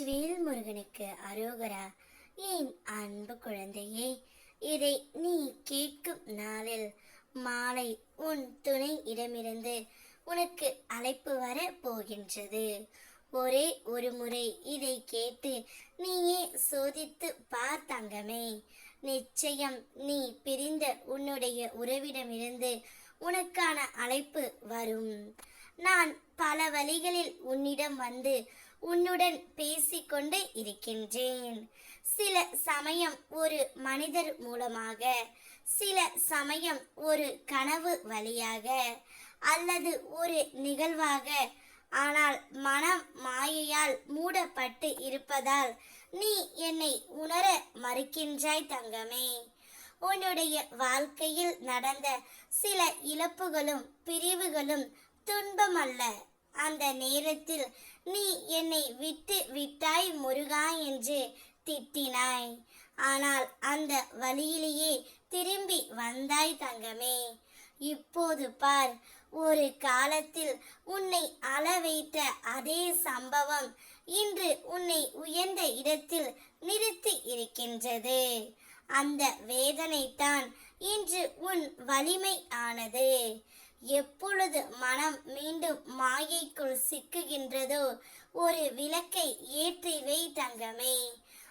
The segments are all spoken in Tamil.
வேல்முருகனுக்கு முருகனுக்கு அரோகரா. என் அன்பு குழந்தையே இதை நீ கேட்கும் நாளில் மாலை உன் துணை இடமிருந்து உனக்கு அழைப்பு வர போகின்றது. ஒரே ஒரு முறை இதை கேட்டு நீயே சோதித்து பார்த்தங்கமே நிச்சயம் நீ பிரிந்த உன்னுடைய உறவிடமிருந்து உனக்கான அழைப்பு வரும். நான் பல வழிகளில் உன்னிடம் வந்து உன்னுடன் பேசிக்கொண்டு இருக்கின்றேன். சில சமயம் ஒரு மனிதர் மூலமாக சில சமயம் ஒரு கனவு வழியாக அல்லது ஒரு நிகழ்வாக. ஆனால் மனம் மாயையால் மூடப்பட்டு இருப்பதால் நீ என்னை உணர மறுக்கின்றாய் தங்கமே. உன்னுடைய வாழ்க்கையில் நடந்த சில இழப்புகளும் பிரிவுகளும் துன்பமல்ல. அந்த நேரத்தில் நீ என்னை விட்டு விட்டாய் முருகா என்று திட்டினாய். ஆனால் அந்த வழியிலேயே திரும்பி வந்தாய் தங்கமே. இப்போது பார் ஒரு காலத்தில் உன்னை அள வைத்த அதே சம்பவம் இன்று உன்னை உயர்ந்த இடத்தில் நிறுத்தி இருக்கின்றது. அந்த வேதனைத்தான் இன்று உன் வலிமை ஆனது. எப்பொழுது மனம் மீண்டும் மாயைக்குள் சிக்குகின்றதோ ஒரு விளக்கை ஏற்றி வை தங்கமே.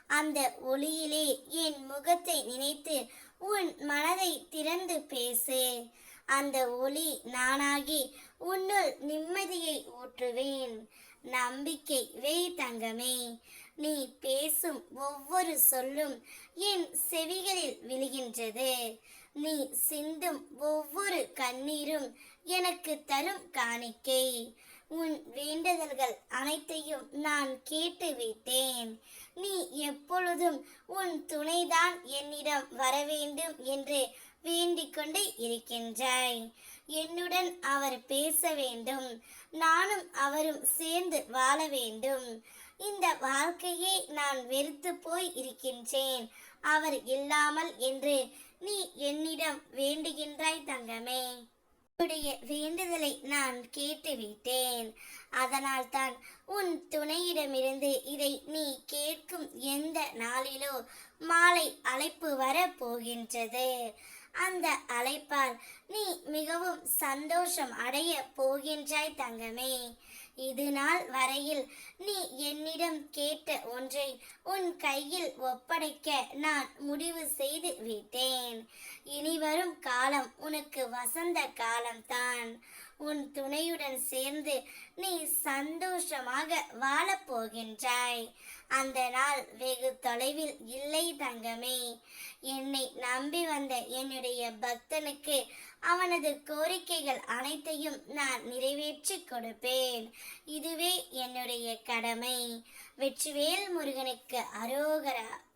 அந்த ஒளியிலே என் முகத்தை நினைத்து உன் மனதை திறந்து பேசு. அந்த ஒளி நானாகி உன்னுள் நிம்மதியை ஊற்றுவேன். நம்பிக்கை வே தங்கமே. நீ பேசும் ஒவ்வொரு சொல்லும் என் செவிகளில் விழுகின்றது. நீ சிந்தும் ஒவ்வொரு கண்ணீரும் எனக்கு தரும் காணிக்கை. உன் வேண்டுதல்கள் அனைத்தையும் நான் கேட்டு விட்டேன் நீ எப்பொழுதும் உன் துணைதான் என்னிடம் வர வேண்டும் என்று வேண்டிக் கொண்டே இருக்கின்றாய். என்னுடன் அவர் பேச வேண்டும். நானும் அவரும் சேர்ந்து வாழ வேண்டும். இந்த வாழ்க்கையை நான் வெறுத்து போய் இருக்கின்றேன். அவர் இல்லாமல் என்று நீ என்னிடம் வேண்டுகின்றாய் தங்கமே. உன்னுடைய வேண்டுதலை நான் கேட்டுவிட்டேன். அதனால் தான் உன் துணையிடமிருந்து இதை நீ கேட்கும் எந்த நாளிலோ மாலை அழைப்பு வர போகின்றது. அந்த அழைப்பால் நீ மிகவும் சந்தோஷம் அடைய போகின்றாய் தங்கமே. இது நாள் வரையில் நீ என்னிடம் கேட்ட ஒன்றை உன் கையில் ஒப்படைக்க நான் முடிவு செய்து விட்டேன். இனி வரும் காலம் உனக்கு வசந்த காலம்தான். உன் துணையுடன் சேர்ந்து நீ சந்தோஷமாக வாழப் போகின்றாய். அந்த நாள் வெகு தொலைவில் இல்லை தங்கமே. என்னை நம்பி வந்த என்னுடைய பக்தனுக்கு அவனது கோரிக்கைகள் அனைத்தையும் நான் நிறைவேற்றி கொடுப்பேன். இதுவே என்னுடைய கடமை. வெற்றிவேல் முருகனுக்கு அரோகரா